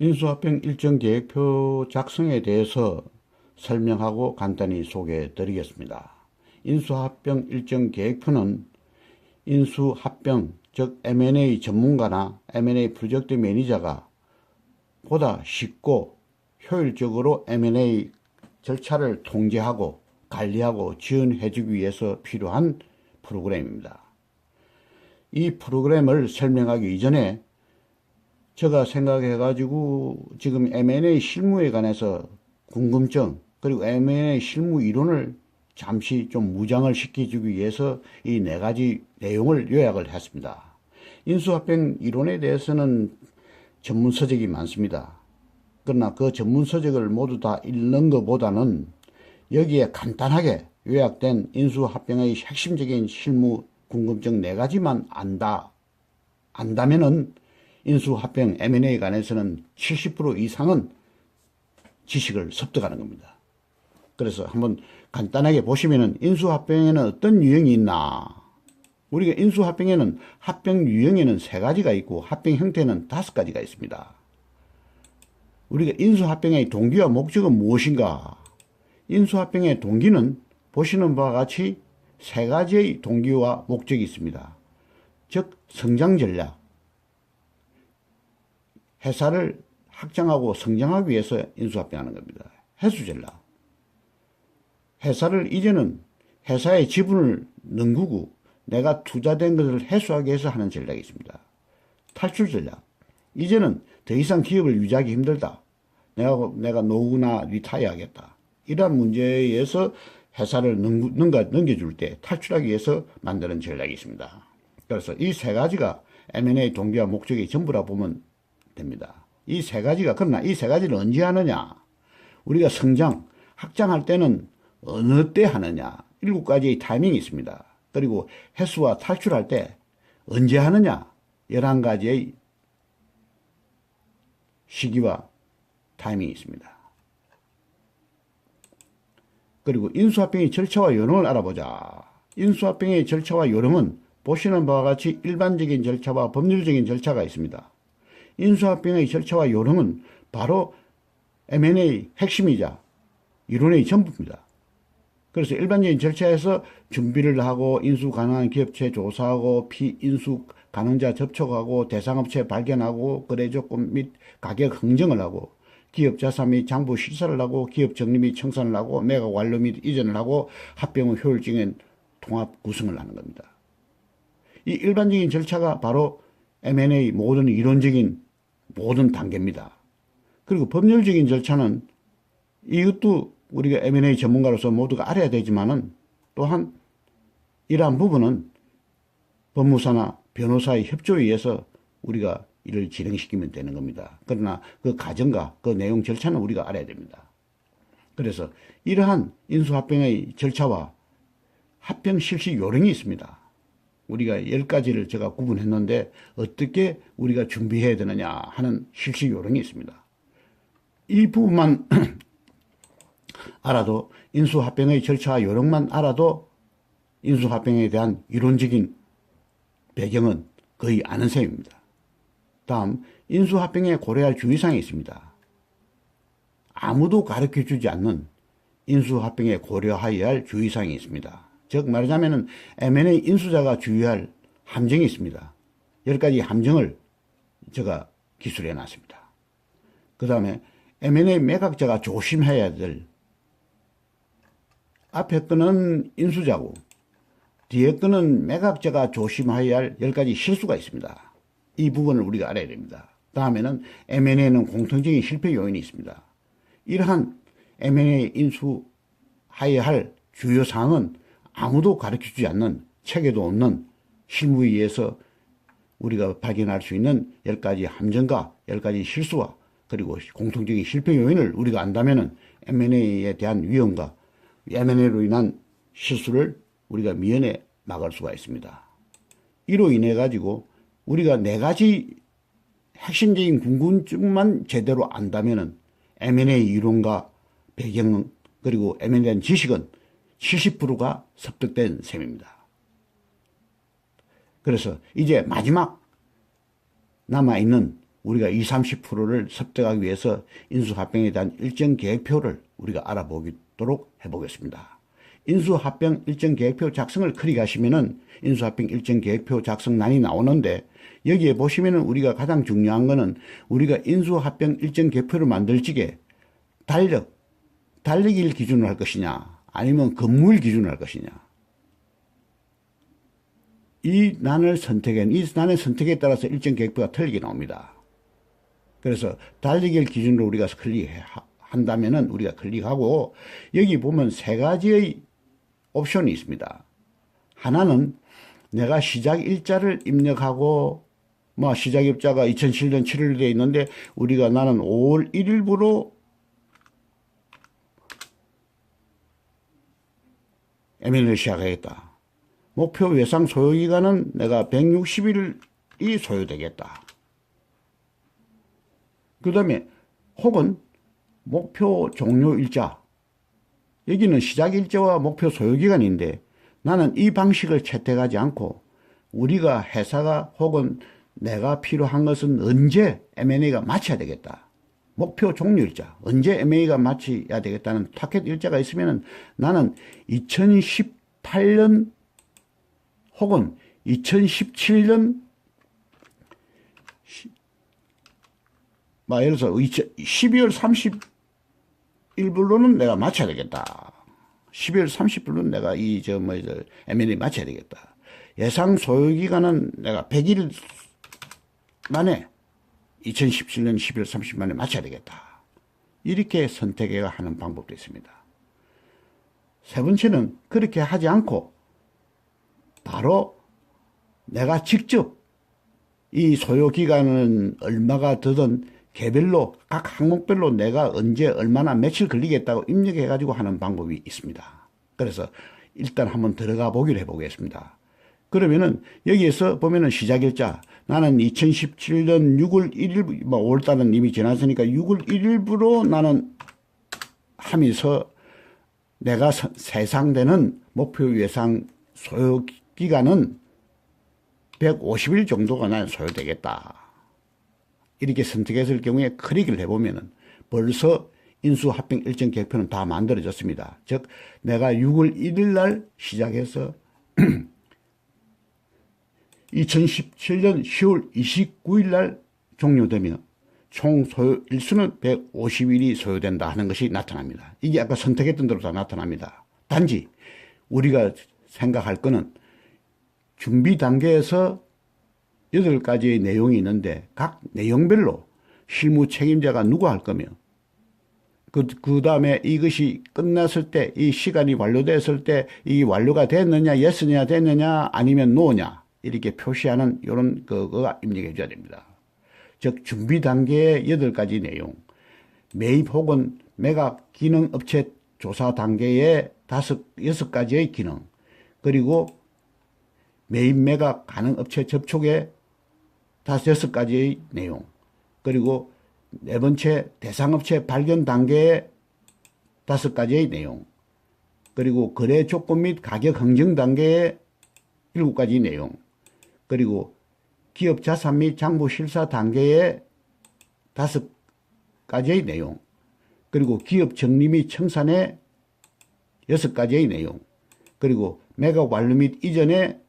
인수합병 일정 계획표 작성에 대해서 설명하고 간단히 소개해 드리겠습니다. 인수합병 일정 계획표는 인수합병, 즉 M&A 전문가나 M&A 프로젝트 매니저가 보다 쉽고 효율적으로 M&A 절차를 통제하고 관리하고 지원해 주기 위해서 필요한 프로그램입니다. 이 프로그램을 설명하기 이전에 제가 생각해 가지고 지금 M&A 실무에 관해서 궁금증 그리고 M&A 실무 이론을 잠시 좀 무장을 시켜주기 위해서 이 네 가지 내용을 요약을 했습니다. 인수합병 이론에 대해서는 전문 서적이 많습니다. 그러나 그 전문 서적을 모두 다 읽는 것보다는 여기에 간단하게 요약된 인수합병의 핵심적인 실무 궁금증 네 가지만 안다. 안다면은 인수합병 M&A 관해서는 70% 이상은 지식을 습득하는 겁니다. 그래서 한번 간단하게 보시면은 인수합병에는 어떤 유형이 있나? 우리가 인수합병에는 합병 유형에는 세 가지가 있고 합병 형태는 다섯 가지가 있습니다. 우리가 인수합병의 동기와 목적은 무엇인가? 인수합병의 동기는 보시는 바와 같이 세 가지의 동기와 목적이 있습니다. 즉 성장 전략, 회사를 확장하고 성장하기 위해서 인수합병하는 겁니다. 해수 전략. 회사를 이제는 회사의 지분을 넘기고 내가 투자된 것을 해소하기 위해서 하는 전략이 있습니다. 탈출 전략. 이제는 더 이상 기업을 유지하기 힘들다. 내가, 내가 노후나 리타이어 하겠다. 이러한 문제에 의해서 회사를 넘겨, 넘겨줄 때 탈출하기 위해서 만드는 전략이 있습니다. 그래서 이 세 가지가 M&A 동기와 목적이 전부라 보면 됩니다. 이 세 가지가 그러나 이 세 가지를 언제 하느냐? 우리가 성장, 확장할 때는 어느 때 하느냐? 일곱 가지의 타이밍이 있습니다. 그리고 해수와 탈출할 때 언제 하느냐? 열한 가지의 시기와 타이밍이 있습니다. 그리고 인수합병의 절차와 요령을 알아보자. 인수합병의 절차와 요령은 보시는 바와 같이 일반적인 절차와 법률적인 절차가 있습니다. 인수합병의 절차와 요령은 바로 M&A 핵심이자 이론의 전부입니다. 그래서 일반적인 절차에서 준비를 하고 인수 가능한 기업체 조사하고 피인수 가능자 접촉하고 대상업체 발견하고 거래 조건 및 가격 흥정을 하고 기업 자산 및 장부 실사를 하고 기업 정리 및 청산을 하고 매각 완료 및 이전을 하고 합병 후 효율적인 통합 구성을 하는 겁니다. 이 일반적인 절차가 바로 M&A 모든 이론적인 모든 단계입니다. 그리고 법률적인 절차는 이것도 우리가 M&A 전문가로서 모두가 알아야 되지만은 또한 이러한 부분은 법무사나 변호사의 협조에 의해서 우리가 이를 진행시키면 되는 겁니다. 그러나 그 과정과 그 내용 절차는 우리가 알아야 됩니다. 그래서 이러한 인수합병의 절차와 합병 실시 요령이 있습니다. 우리가 열 가지를 제가 구분했는데 어떻게 우리가 준비해야 되느냐 하는 실시 요령이 있습니다. 이 부분만 알아도 인수합병의 절차와 요령만 알아도 인수합병에 대한 이론적인 배경은 거의 아는 셈입니다. 다음 인수합병에 고려할 주의사항이 있습니다. 아무도 가르쳐주지 않는 인수합병에 고려하여야 할 주의사항이 있습니다. 즉 말하자면 M&A 인수자가 주의할 함정이 있습니다. 열 가지 함정을 제가 기술해 놨습니다. 그 다음에 M&A 매각자가 조심해야 될 앞에 거는 인수자고 뒤에 거는 매각자가 조심해야 할열 가지 실수가 있습니다. 이 부분을 우리가 알아야 됩니다. 다음에는 M&A는 공통적인 실패 요인이 있습니다. 이러한 M&A 인수하여야 할 주요 사항은 아무도 가르쳐주지 않는 책에도 없는 실무에 의해서 우리가 발견할 수 있는 열 가지 함정과 열 가지 실수와 그리고 공통적인 실패 요인을 우리가 안다면은 M&A에 대한 위험과 M&A로 인한 실수를 우리가 미연에 막을 수가 있습니다. 이로 인해 가지고 우리가 네 가지 핵심적인 궁금증만 제대로 안다면은 M&A 이론과 배경 그리고 M&A에 대한 지식은 70%가 습득된 셈입니다. 그래서 이제 마지막 남아있는 우리가 20, 30%를 습득하기 위해서 인수합병에 대한 일정 계획표를 우리가 알아보도록 해보겠습니다. 인수합병 일정 계획표 작성을 클릭하시면은 인수합병 일정 계획표 작성란이 나오는데 여기에 보시면은 우리가 가장 중요한 거는 우리가 인수합병 일정 계획표를 만들 적에 달력, 달력일 기준으로 할 것이냐 아니면 근무일 기준으로 할 것이냐 이 난을 선택한 이 난의 선택에 따라서 일정 계획표가 틀리게 나옵니다. 그래서 달리기를 기준으로 우리가 클릭한다면은 우리가 클릭하고 여기 보면 세 가지의 옵션이 있습니다. 하나는 내가 시작 일자를 입력하고 뭐 시작 일자가 2007년 7월에 되어 있는데 우리가 나는 5월 1일부로 M&A를 시작하겠다. 목표 예상 소요기간은 내가 160일이 소요되겠다. 그 다음에 혹은 목표 종료 일자. 여기는 시작 일자와 목표 소요기간인데 나는 이 방식을 채택하지 않고 우리가 회사가 혹은 내가 필요한 것은 언제 M&A가 마쳐야 되겠다. 목표 종료 일자, 언제 M&A가 마쳐야 되겠다는 타켓 일자가 있으면 나는 2018년 혹은 2017년 막 예를 들어서 12월 30일부로는 내가 마쳐야 되겠다. 12월 30일로는 내가 이 저 뭐 M&A 마쳐야 되겠다. 예상 소요 기간은 내가 100일 만에 2017년 12월 30일 만에 마쳐야 되겠다. 이렇게 선택해야 하는 방법도 있습니다. 세 번째는 그렇게 하지 않고 바로 내가 직접 이 소요 기간은 얼마가 되든 개별로 각 항목별로 내가 언제 얼마나 며칠 걸리겠다고 입력해 가지고 하는 방법이 있습니다. 그래서 일단 한번 들어가 보기로 해 보겠습니다. 그러면은 여기에서 보면은 시작일자 나는 2017년 6월 1일 뭐 5월 달은 이미 지났으니까 6월 1일부로 나는 하면서 내가 세상되는 목표 예상 소요 기간은 150일 정도가 난 소요되겠다. 이렇게 선택했을 경우에 클릭을 해보면은 벌써 인수 합병 일정 계획표는 다 만들어졌습니다. 즉, 내가 6월 1일 날 시작해서 2017년 10월 29일 날 종료되며 총 소요 일수는 150일이 소요된다 하는 것이 나타납니다. 이게 아까 선택했던 대로 다 나타납니다. 단지 우리가 생각할 거는 준비 단계에서 여덟 가지의 내용이 있는데 각 내용별로 실무 책임자가 누가 할 거며 그, 그 다음에 이것이 끝났을 때, 이 시간이 완료됐을 때, 이 완료가 됐느냐, 예스냐, 됐느냐, 아니면 노냐, 이렇게 표시하는 이런 그거가 입력해 줘야 됩니다. 즉, 준비 단계의 여덟 가지 내용, 매입 혹은 매각 기능 업체 조사 단계의 다섯, 여섯 가지의 기능, 그리고 매입 매각 가능 업체 접촉의 다섯 여섯 가지의 내용. 그리고 네 번째 대상업체 발견 단계의 다섯 가지의 내용. 그리고 거래 조건 및 가격 흥정 단계의 일곱 가지 내용 그리고 기업 자산 및 장부 실사 단계의 다섯 가지의 내용 그리고 기업 정리 및 청산의 여섯 가지의 내용 그리고 매각 완료 및 이전의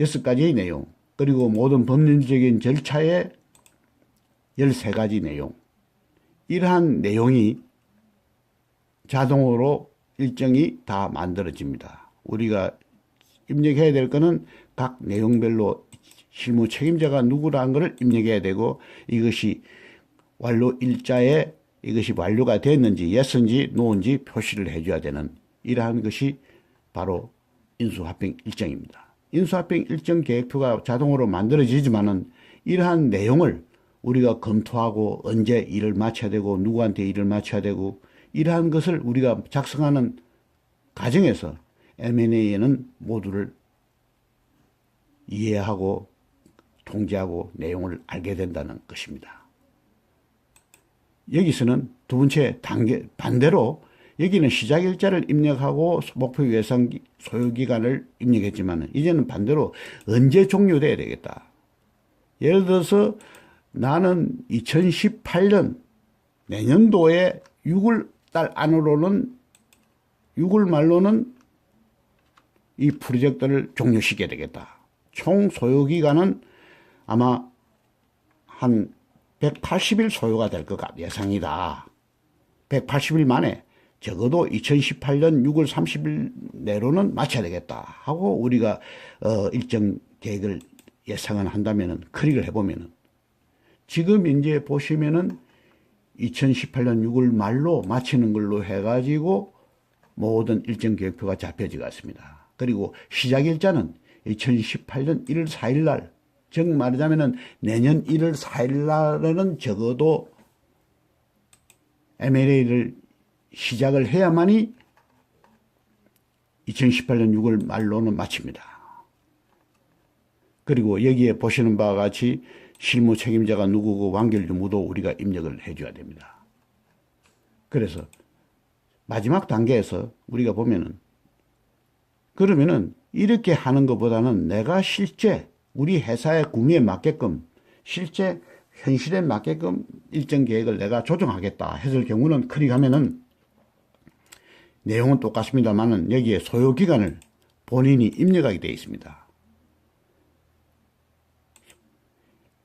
여섯 가지의 내용 그리고 모든 법률적인 절차의 13가지 내용. 이러한 내용이 자동으로 일정이 다 만들어집니다. 우리가 입력해야 될 거는 각 내용별로 실무 책임자가 누구라는 것을 입력해야 되고 이것이 완료 일자에 이것이 완료가 됐는지 예스인지 노인지 표시를 해줘야 되는 이러한 것이 바로 인수합병 일정입니다. 인수합병 일정 계획표가 자동으로 만들어지지만은 이러한 내용을 우리가 검토하고 언제 일을 마쳐야 되고 누구한테 일을 마쳐야 되고 이러한 것을 우리가 작성하는 과정에서 M&A에는 모두를 이해하고 통제하고 내용을 알게 된다는 것입니다. 여기서는 두 번째 단계 반대로 여기는 시작 일자를 입력하고 목표 예상 소요 기간을 입력했지만 이제는 반대로 언제 종료돼야 되겠다. 예를 들어서 나는 2018년 내년도에 6월 달 안으로는 6월 말로는 이 프로젝트를 종료시켜야 되겠다. 총 소요 기간은 아마 한 180일 소요가 될 것 같 예상이다. 180일 만에 적어도 2018년 6월 30일 내로는 마쳐야 되겠다 하고 우리가 어 일정 계획을 예상을 한다면은 클릭을 해보면은 지금 이제 보시면은 2018년 6월 말로 마치는 걸로 해가지고 모든 일정 계획표가 잡혀지고 있습니다. 그리고 시작 일자는 2018년 1월 4일 날, 즉 말하자면은 내년 1월 4일 날에는 적어도 M&A를 시작을 해야만이 2018년 6월 말로는 마칩니다. 그리고 여기에 보시는 바와 같이 실무 책임자가 누구고 완결 유무도 우리가 입력을 해줘야 됩니다. 그래서 마지막 단계에서 우리가 보면은 그러면은 이렇게 하는 것보다는 내가 실제 우리 회사의 구미에 맞게끔 실제 현실에 맞게끔 일정 계획을 내가 조정하겠다 했을 경우는 클릭하면은 내용은 똑같습니다만은 여기에 소요 기간을 본인이 입력하게 되어 있습니다.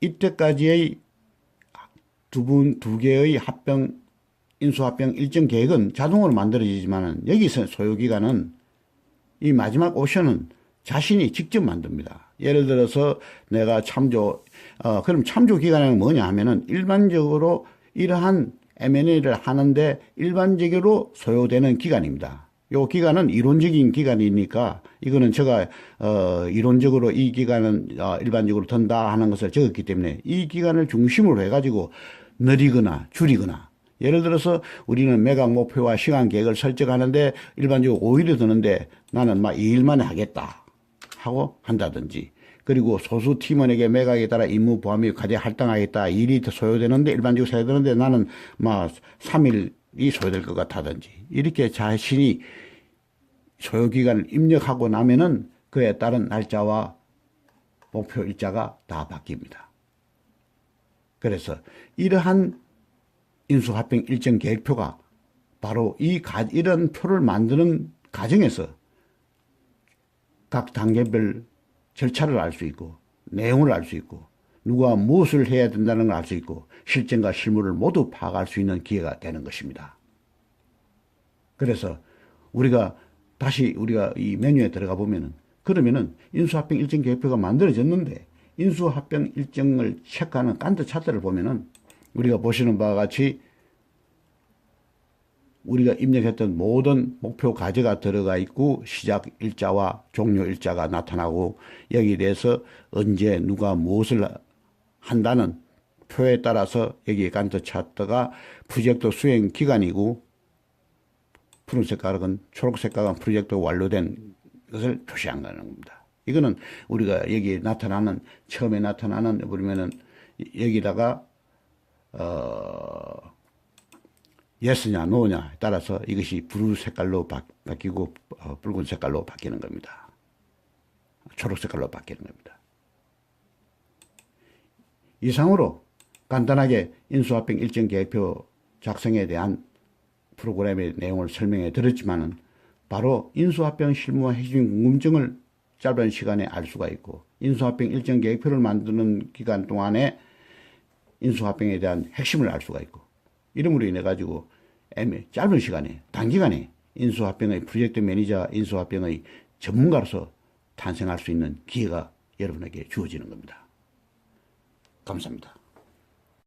이때까지의 두 분, 두 개의 합병, 인수합병 일정 계획은 자동으로 만들어지지만은 여기서 소요 기간은 이 마지막 옵션은 자신이 직접 만듭니다. 예를 들어서 내가 참조, 어, 그럼 참조 기간은 뭐냐 하면은 일반적으로 이러한 M&A를 하는데 일반적으로 소요되는 기간입니다. 요 기간은 이론적인 기간이니까 이거는 제가 어 이론적으로 이 기간은 어 일반적으로 든다 하는 것을 적었기 때문에 이 기간을 중심으로 해가지고 느리거나 줄이거나 예를 들어서 우리는 매각 목표와 시간 계획을 설정하는데 일반적으로 5일이 드는데 나는 막 2일 만에 하겠다 하고 한다든지 그리고 소수 팀원에게 매각에 따라 임무 보함이 과제 할당하겠다. 일이 더 소요되는데 일반적으로 소요되는데 나는 막 3일이 소요될 것 같다든지 이렇게 자신이 소요 기간을 입력하고 나면은 그에 따른 날짜와 목표 일자가 다 바뀝니다. 그래서 이러한 인수합병 일정 계획표가 바로 이 가, 이런 표를 만드는 과정에서 각 단계별 절차를 알 수 있고 내용을 알 수 있고 누가 무엇을 해야 된다는 걸 알 수 있고 실정과 실물을 모두 파악할 수 있는 기회가 되는 것입니다. 그래서 우리가 다시 우리가 이 메뉴에 들어가 보면은 그러면은 인수합병 일정 계획표가 만들어졌는데 인수합병 일정을 체크하는 깐트 차트를 보면은 우리가 보시는 바와 같이 우리가 입력했던 모든 목표 과제가 들어가 있고 시작 일자와 종료 일자가 나타나고 여기에 대해서 언제 누가 무엇을 한다는 표에 따라서 여기 간트 차트가 프로젝트 수행 기간이고 푸른색 가락은 초록색 가락은 프로젝트 완료된 것을 표시한 겁니다. 이거는 우리가 여기 나타나는 처음에 나타나는 그러면은 여기다가 어 예스냐 노냐 따라서 이것이 브루 색깔로 바, 뀌고 어, 붉은 색깔로 바뀌는 겁니다. 초록 색깔로 바뀌는 겁니다. 이상으로 간단하게 인수합병 일정 계획표 작성에 대한 프로그램의 내용을 설명해 드렸지만은 바로 인수합병 실무와 핵심 궁금증을 짧은 시간에 알 수가 있고 인수합병 일정 계획표를 만드는 기간 동안에 인수합병에 대한 핵심을 알 수가 있고 이름으로 인해 가지고 짧은 시간에 단기간에 인수합병의 프로젝트 매니저 인수합병의 전문가로서 탄생할 수 있는 기회가 여러분에게 주어지는 겁니다. 감사합니다.